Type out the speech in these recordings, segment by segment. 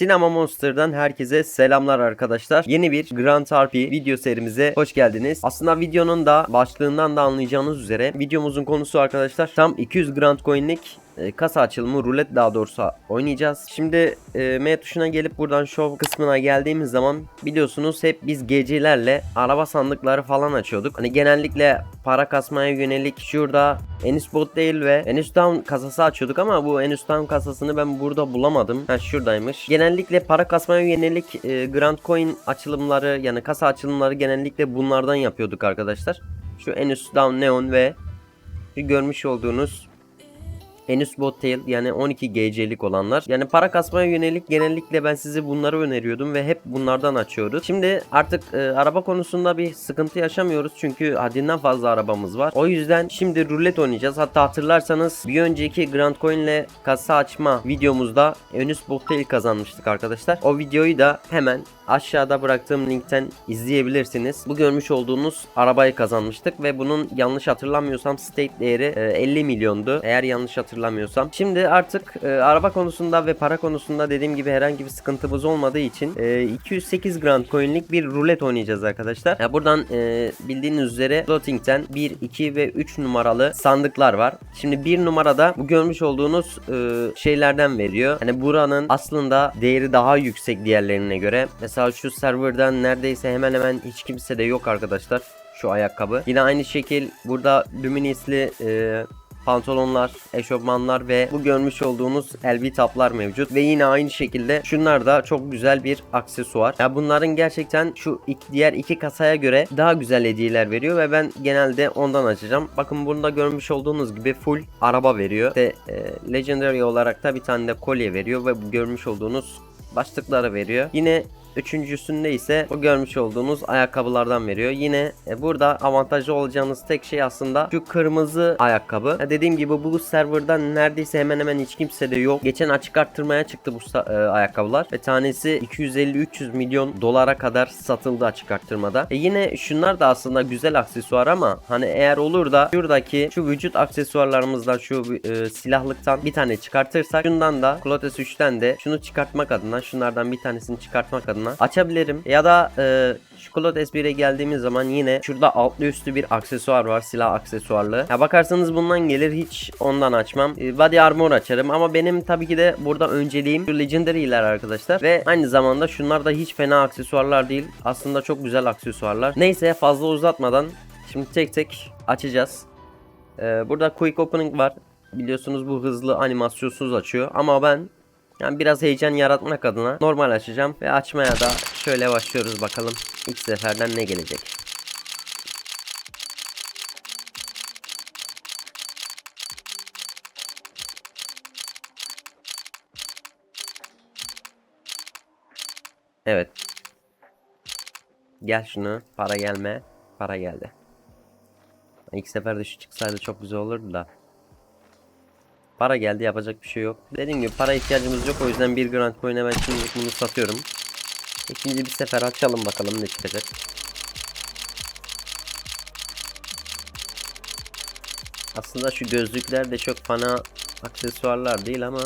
Sinema Monster'dan herkese selamlar arkadaşlar. Yeni bir Grand RP video serimize hoş geldiniz. Aslında videonun da başlığından da anlayacağınız üzere videomuzun konusu arkadaşlar tam 200 Grand Coin'lik e, kasa açılımı rulet daha doğrusu oynayacağız. Şimdi e, M tuşuna gelip buradan show kısmına geldiğimiz zaman biliyorsunuz hep biz gecelerle araba sandıkları falan açıyorduk. Hani genellikle para kasmaya yönelik şurada Enis Bot değil ve Enis Down kasası açıyorduk ama bu Enis Down kasasını ben burada bulamadım. Ha şuradaymış. Genellikle para kasmaya yönelik e, Grand Coin açılımları yani kasa açılımları genellikle bunlardan yapıyorduk arkadaşlar. Şu Enis Down Neon ve görmüş olduğunuz Henüz bot tail yani 12 GC'lik olanlar. Yani para kasmaya yönelik genellikle ben size bunları öneriyordum ve hep bunlardan açıyoruz. Şimdi artık e, araba konusunda bir sıkıntı yaşamıyoruz çünkü haddinden fazla arabamız var. O yüzden şimdi rulet oynayacağız. Hatta hatırlarsanız bir önceki Grand Coin ile kasa açma videomuzda Henüz bot tail kazanmıştık arkadaşlar. O videoyu da hemen aşağıda bıraktığım linkten izleyebilirsiniz. Bu görmüş olduğunuz arabayı kazanmıştık ve bunun yanlış hatırlamıyorsam state değeri e, 50 milyondu. Eğer yanlış hatırlamıyorsam. Şimdi artık e, araba konusunda ve para konusunda dediğim gibi herhangi bir sıkıntımız olmadığı için e, 208 Grand Coin'lik bir rulet oynayacağız arkadaşlar. Ya buradan e, bildiğiniz üzere floating'ten 1, 2 ve 3 numaralı sandıklar var. Şimdi 1 numarada bu görmüş olduğunuz e, şeylerden veriyor. Hani buranın aslında değeri daha yüksek diğerlerine göre. Mesela şu serverdan neredeyse hemen hemen hiç kimse de yok arkadaşlar. Şu ayakkabı. Yine aynı şekil burada Luminis'li e, pantolonlar, eşofmanlar ve bu görmüş olduğunuz LV taplar mevcut. Ve yine aynı şekilde şunlar da çok güzel bir aksesuar. Ya bunların gerçekten şu iki, diğer iki kasaya göre daha güzel hediyeler veriyor ve ben genelde ondan açacağım. Bakın burada görmüş olduğunuz gibi full araba veriyor. İşte e, Legendary olarak da bir tane de kolye veriyor ve görmüş olduğunuz başlıkları veriyor. Yine Üçüncüsünde ise o görmüş olduğunuz ayakkabılardan veriyor. Yine e, burada avantajlı olacağınız tek şey aslında şu kırmızı ayakkabı. Ya dediğim gibi bu serverdan neredeyse hemen hemen hiç kimse de yok. Geçen açık arttırmaya çıktı bu e, ayakkabılar ve tanesi 250-300 milyon dolara kadar satıldı açık arttırmada. E yine şunlar da aslında güzel aksesuar ama hani eğer olur da şuradaki şu vücut aksesuarlarımızdan şu e, silahlıktan bir tane çıkartırsak şundan da Clotes 3'ten de şunu çıkartmak adına şunlardan bir tanesini çıkartmak adına açabilirim. Ya da e, Çikolata S1'e geldiğimiz zaman yine şurada altlı üstü bir aksesuar var. Silah aksesuarlı. Ya bakarsanız bundan gelir hiç ondan açmam. E, body armor açarım ama benim tabii ki de burada önceliğim şu legendary'ler arkadaşlar. Ve aynı zamanda şunlar da hiç fena aksesuarlar değil. Aslında çok güzel aksesuarlar. Neyse fazla uzatmadan şimdi tek tek açacağız. Ee, burada quick opening var. Biliyorsunuz bu hızlı animasyonsuz açıyor. Ama ben yani biraz heyecan yaratmak adına normal açacağım ve açmaya da şöyle başlıyoruz bakalım ilk seferden ne gelecek. Evet. Gel şunu. Para gelme. Para geldi. İlk seferde şu çıksaydı çok güzel olurdu da. Para geldi yapacak bir şey yok. Dediğim gibi para ihtiyacımız yok o yüzden bir Grand Coin'e ben şimdi bunu satıyorum. İkinci bir sefer açalım bakalım ne çıkacak. Aslında şu gözlükler de çok fana aksesuarlar değil ama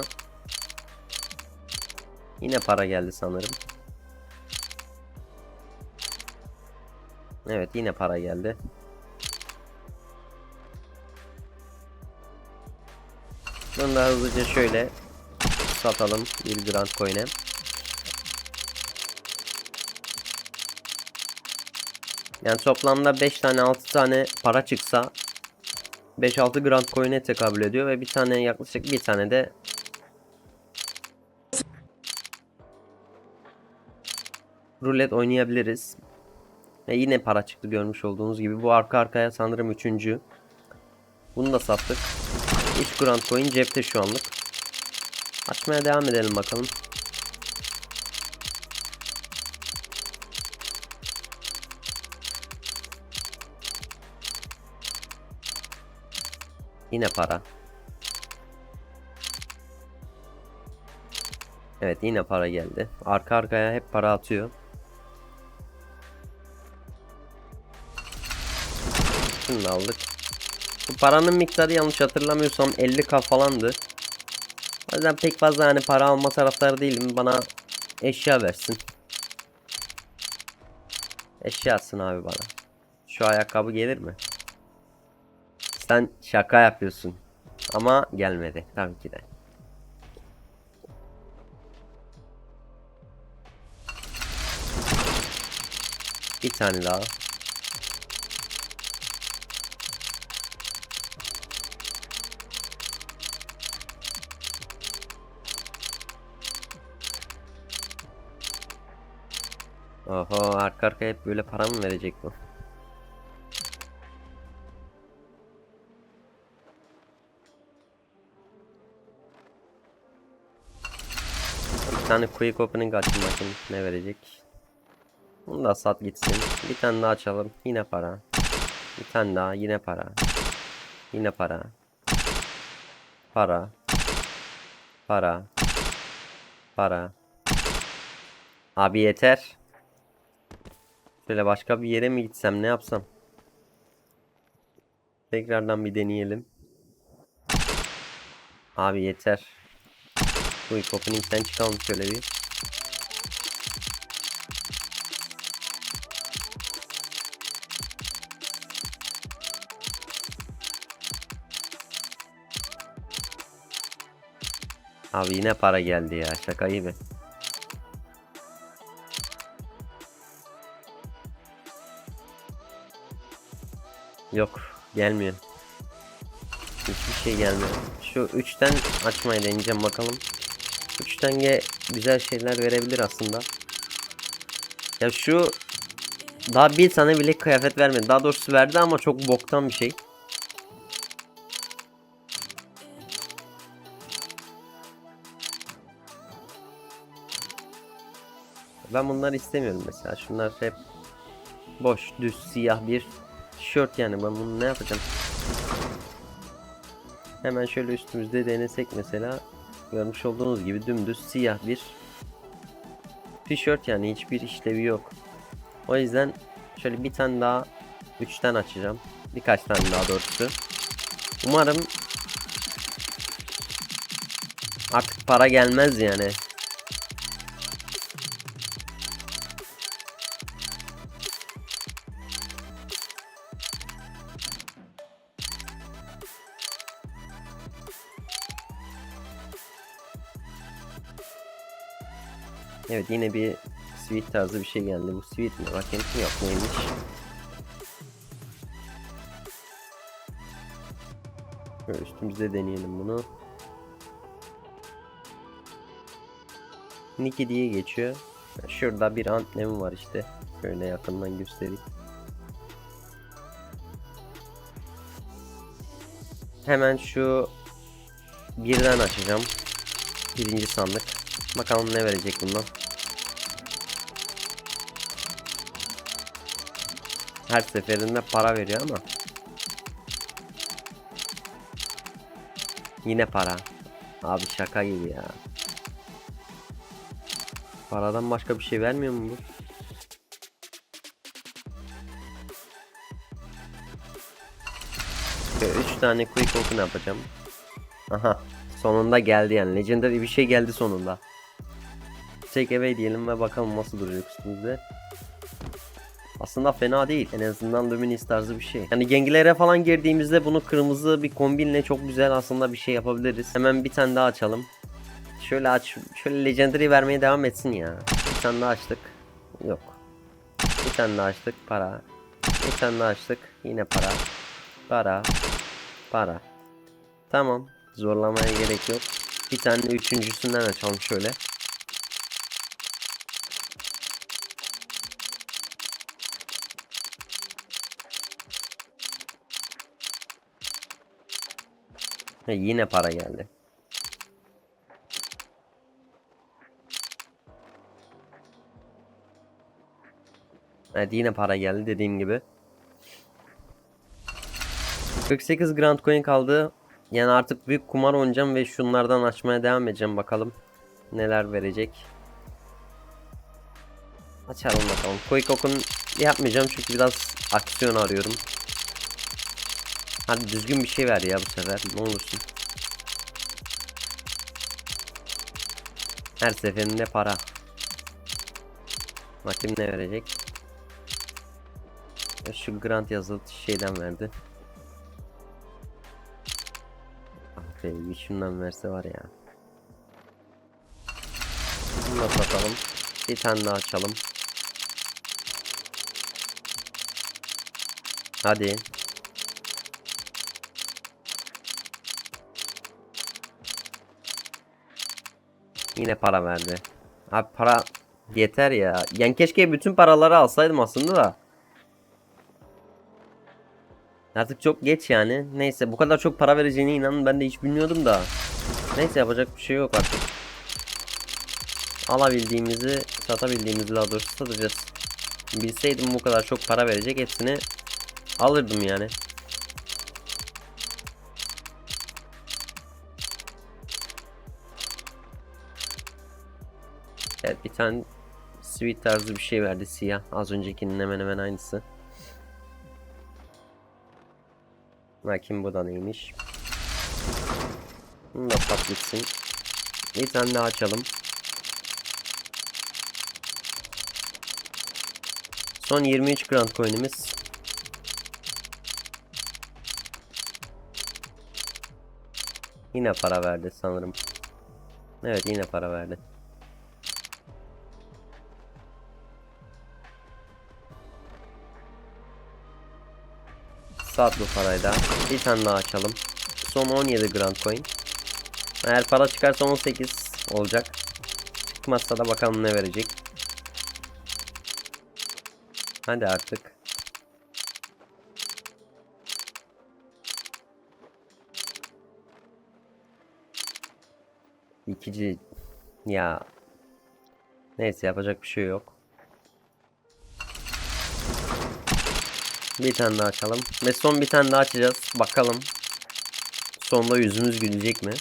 yine para geldi sanırım. Evet yine para geldi. Bunu da hızlıca şöyle satalım bir Grand Coin'e. Yani toplamda 5 tane 6 tane para çıksa 5-6 Grand Coin'e tekabül ediyor ve bir tane yaklaşık bir tane de rulet oynayabiliriz. Ve yine para çıktı görmüş olduğunuz gibi. Bu arka arkaya sanırım üçüncü. Bunu da sattık. 3 Grand Coin cepte şu anlık. Açmaya devam edelim bakalım. Yine para. Evet yine para geldi. Arka arkaya hep para atıyor. Şunu aldık. Bu paranın miktarı yanlış hatırlamıyorsam 50k falandı. O yüzden pek fazla hani para alma taraftarı değilim. Bana eşya versin. Eşya atsın abi bana. Şu ayakkabı gelir mi? Sen şaka yapıyorsun. Ama gelmedi tabii ki de. Bir tane daha. Oho arka arkaya hep böyle para mı verecek bu? Bir tane quick opening açın bakayım ne verecek. Bunu da sat gitsin. Bir tane daha açalım. Yine para. Bir tane daha yine para. Yine para. Para. Para. Para. Abi yeter. Şöyle başka bir yere mi gitsem ne yapsam? Tekrardan bir deneyelim. Abi yeter. Bu opening'den çıkalım şöyle bir. Abi yine para geldi ya şaka gibi. Yok gelmiyor. Hiçbir şey gelmiyor. Şu 3'ten açmayı deneyeceğim bakalım. 3'ten ge güzel şeyler verebilir aslında. Ya şu daha bir tane bile kıyafet vermedi. Daha doğrusu verdi ama çok boktan bir şey. Ben bunları istemiyorum mesela. Şunlar hep boş, düz, siyah bir tişört yani. Ben bunu ne yapacağım? Hemen şöyle üstümüzde denesek mesela. Görmüş olduğunuz gibi dümdüz siyah bir tişört yani hiçbir işlevi yok. O yüzden şöyle bir tane daha üçten açacağım. Birkaç tane daha doğrusu. Umarım artık para gelmez yani. Evet yine bir sweet tarzı bir şey geldi. Bu sweet mi? Bakayım yok neymiş. Şöyle üstümüzde deneyelim bunu. Niki diye geçiyor. Şurada bir antlemi var işte. Şöyle yakından göstereyim. Hemen şu birden açacağım. Birinci sandık. Bakalım ne verecek bundan. Her seferinde para veriyor ama. Yine para. Abi şaka gibi ya. Paradan başka bir şey vermiyor mu bu? Şöyle 3 tane quick open yapacağım. Aha. Sonunda geldi yani. Legendary bir şey geldi sonunda. Take away diyelim ve bakalım nasıl duracak üstümüzde. Aslında fena değil. En azından Luminis tarzı bir şey. Yani gengilere falan girdiğimizde bunu kırmızı bir kombinle çok güzel aslında bir şey yapabiliriz. Hemen bir tane daha açalım. Şöyle aç. Şöyle Legendary vermeye devam etsin ya. Bir tane daha açtık. Yok. Bir tane daha açtık. Para. Bir tane daha açtık. Yine para. Para. Para. Tamam. Zorlamaya gerek yok. Bir tane de üçüncüsünden açalım şöyle. He, yine para geldi. Evet yine para geldi dediğim gibi. 48 Grand Coin kaldı. Yani artık büyük kumar oynayacağım ve şunlardan açmaya devam edeceğim bakalım. Neler verecek. Açalım bakalım. Quick Open yapmayacağım çünkü biraz aksiyon arıyorum. Hadi düzgün bir şey ver ya bu sefer. Ne olursun. Her seferinde para. Bakayım ne verecek. Şu grant yazılı şeyden verdi. Ah bir şundan verse var ya. Bunu da satalım. Bir tane daha açalım. Hadi. Yine para verdi. Abi para yeter ya. Yani keşke bütün paraları alsaydım aslında da. Artık çok geç yani. Neyse bu kadar çok para vereceğine inanın ben de hiç bilmiyordum da. Neyse yapacak bir şey yok artık. Alabildiğimizi, satabildiğimizi daha doğrusu satacağız. Bilseydim bu kadar çok para verecek hepsini alırdım yani. Evet bir tane sweet tarzı bir şey verdi siyah. Az öncekinin hemen hemen aynısı. Bakayım bu da neymiş. Bunu da patlatsın. Bir tane daha açalım. Son 23 Grand Coin'imiz. Yine para verdi sanırım. Evet yine para verdi. Sat bu parayı da. Bir tane daha açalım. Son 17 Grand Coin. Eğer para çıkarsa 18 olacak. Çıkmazsa da bakalım ne verecek. Hadi artık. İkici ya neyse yapacak bir şey yok. Bir tane daha açalım ve son bir tane daha açacağız. Bakalım sonunda yüzümüz gülecek mi?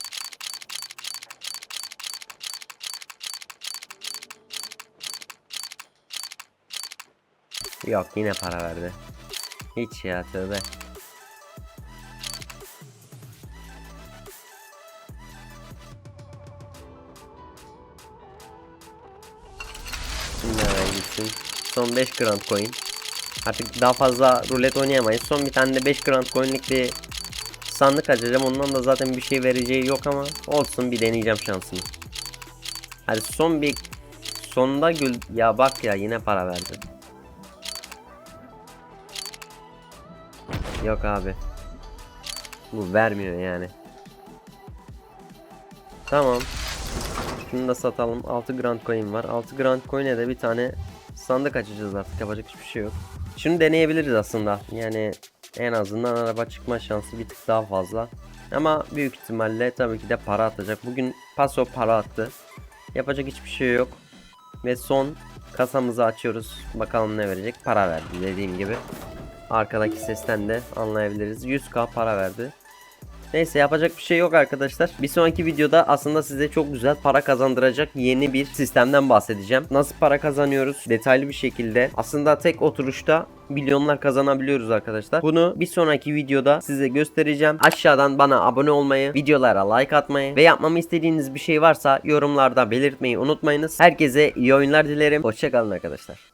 Yok yine para verdi. Hiç ya tövbe. Şimdi hemen gitsin. Son 5 grand coin. Artık daha fazla rulet oynayamayız. Son bir tane de 5 grand coin'lik bir sandık açacağım. Ondan da zaten bir şey vereceği yok ama olsun bir deneyeceğim şansımı. Hadi son bir sonunda gül ya bak ya yine para verdi. Yok abi. Bu vermiyor yani. Tamam. Şunu da satalım. 6 grand coin var. 6 grand coin'e de bir tane sandık açacağız artık. Yapacak hiçbir şey yok. Şunu deneyebiliriz aslında. Yani en azından araba çıkma şansı bir tık daha fazla. Ama büyük ihtimalle tabii ki de para atacak. Bugün paso para attı. Yapacak hiçbir şey yok. Ve son kasamızı açıyoruz. Bakalım ne verecek. Para verdi dediğim gibi. Arkadaki sesten de anlayabiliriz. 100k para verdi. Neyse yapacak bir şey yok arkadaşlar. Bir sonraki videoda aslında size çok güzel para kazandıracak yeni bir sistemden bahsedeceğim. Nasıl para kazanıyoruz detaylı bir şekilde. Aslında tek oturuşta milyonlar kazanabiliyoruz arkadaşlar. Bunu bir sonraki videoda size göstereceğim. Aşağıdan bana abone olmayı, videolara like atmayı ve yapmamı istediğiniz bir şey varsa yorumlarda belirtmeyi unutmayınız. Herkese iyi oyunlar dilerim. Hoşçakalın arkadaşlar.